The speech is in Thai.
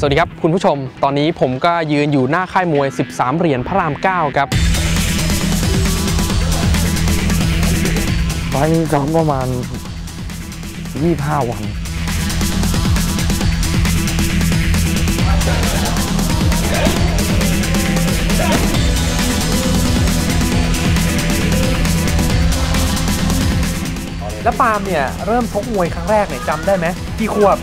สวัสดีครับคุณผู้ชม ตอนนี้ผมก็ยืนอยู่หน้าค่ายมวย 13 เหรียญพระราม 9 ครับไฟนี้ซ้อมประมาณ 25 วัน แล้วปาล์มเนี่ย เริ่มชกมวยครั้งแรกเนี่ยจำได้ไหมกี่ขวบ